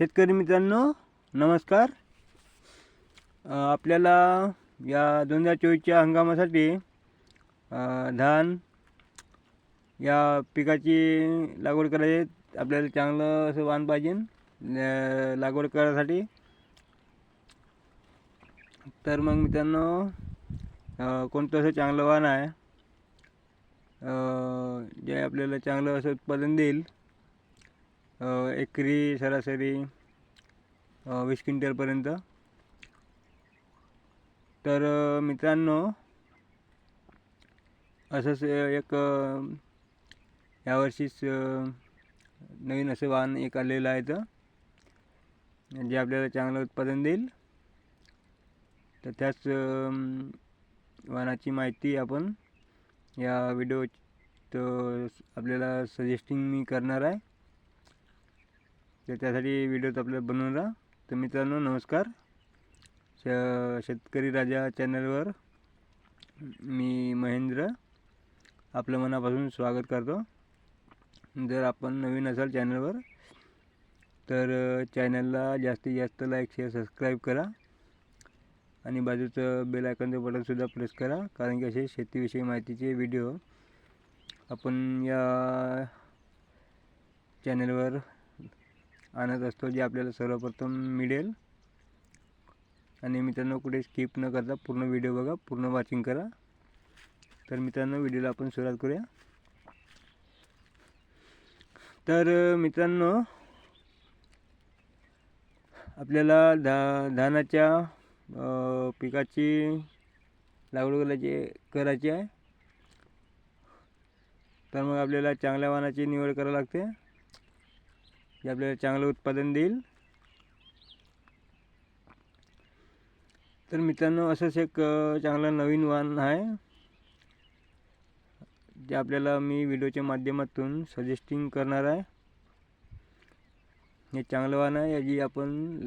शेतकरी मित्रांनो नमस्कार. आपल्याला या दोन हजार चोवीसच्या हंगामासाठी धान या पिकाची लागवड करायची आपल्याला चांगलं असं वाण पाहिजे. लागवड करायसाठी. तर मग मित्रांनो कोणतं असं चांगलं वाण आहे? जे आपल्याला चांगलं असं उत्पादन देईल. एकरी सरासरी वीस क्विंटलपर्यंत. तर मित्रांनो असंच एक यावर्षीच नवीन असं वाहन एक आलेलं आहे तर जे आपल्याला चांगलं उत्पादन देईल. तर त्याच वाहनाची माहिती आपण या व्हिडिओ आपल्याला सजेस्टिंग मी करणार आहे. तर त्यासाठी व्हिडिओत आपल्याला बनवून राहा. तर मित्रांनो नमस्कार. श शेतकरी राजा चॅनलवर मी महेंद्र आपलं मनापासून स्वागत करतो. जर आपण नवीन असाल चॅनलवर तर चॅनलला जास्तीत जास्त लाईक शेअर सबस्क्राईब करा. आणि बाजूचं बेल आयकॉनचं बटनसुद्धा प्रेस करा. कारण की असे शेतीविषयी माहितीचे व्हिडिओ आपण या चॅनलवर आणत असतो जे आपल्याला सर्वप्रथम मिळेल. आणि मित्रांनो कुठे स्किप न करता पूर्ण व्हिडिओ बघा पूर्ण वॉचिंग करा. तर मित्रांनो व्हिडिओला आपण सुरुवात करूया. तर मित्रांनो आपल्याला धा धानाच्या पिकाची लागवड करायची करायची आहे. तर मग आपल्याला चांगल्या वाहनाची निवड करावी लागते. जे आपल्याला चांगलं उत्पादन देईल. तर मित्रांनो असंच एक चांगलं नवीन वाण आहे जे आपल्याला मी व्हिडिओच्या माध्यमातून सजेस्टिंग करणार आहे. हे चांगलं वाण आहे याची आपण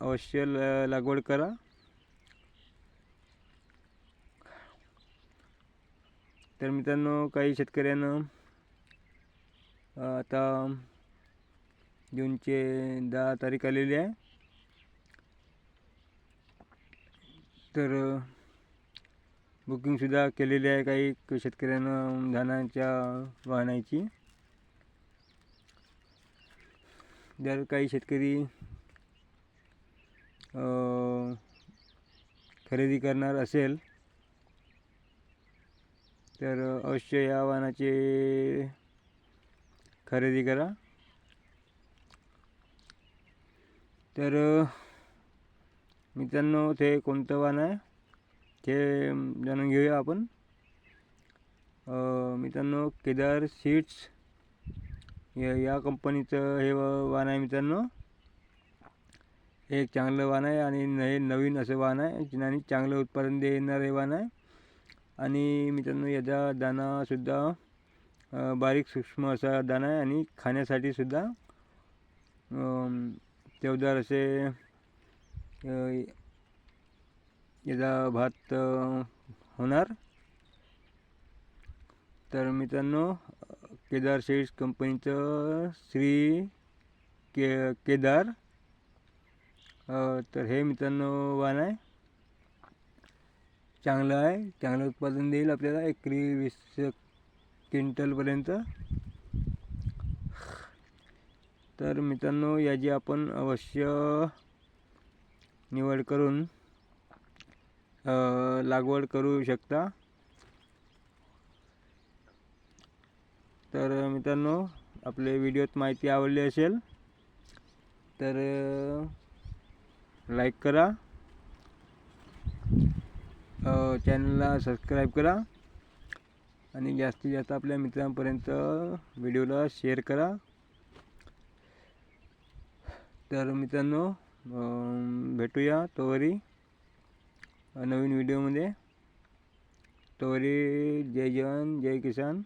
अवश्य ल लागवड करा. तर मित्रांनो काही शेतकऱ्यानं आता जूनचे दहा तारीख आलेली आहे. तर बुकिंगसुद्धा केलेली आहे काही शेतकऱ्यांना धानाच्या वाहनाची. जर काही शेतकरी खरेदी करणार असेल तर अवश्य या वाहनाचे खरेदी करा. तर मित्रांनो ते कोणतं वाहन आहे ते जाणून घेऊया आपण. मित्रांनो केदार सीड्स या या कंपनीचं हे वाण वाहन आहे मित्रांनो. हे एक चांगलं वाहन आहे आणि हे नवीन असं वाहन आहे आणि चांगलं उत्पादन देणारे वाहन आहे. आणि मित्रांनो याचा दाणासुद्धा बारीक सूक्ष्म असा दाणा आहे आणि खाण्यासाठीसुद्धा चवदार असे याचा भात होणार. तर मित्रांनो केदार शेड्स कंपनीचं श्री के केदार तर हे मित्रांनो वाहन आहे. चांगलं आहे. चांगलं उत्पादन देईल आपल्याला एकरी वीस क्विंटलपर्यंत. तर मित्रांनो याची आपण अवश्य निवड करून लागवड करू शकता. तर मित्रांनो आपले व्हिडिओत माहिती आवडली असेल तर लाईक करा. चॅनलला सबस्क्राईब करा. आणि जास्तीत जास्त आपल्या मित्रांपर्यंत व्हिडिओला शेअर करा. तर मित्रांनो भेटूया तोवरी नवीन व्हिडिओमध्ये. तोवरी जय जवान जय किसान.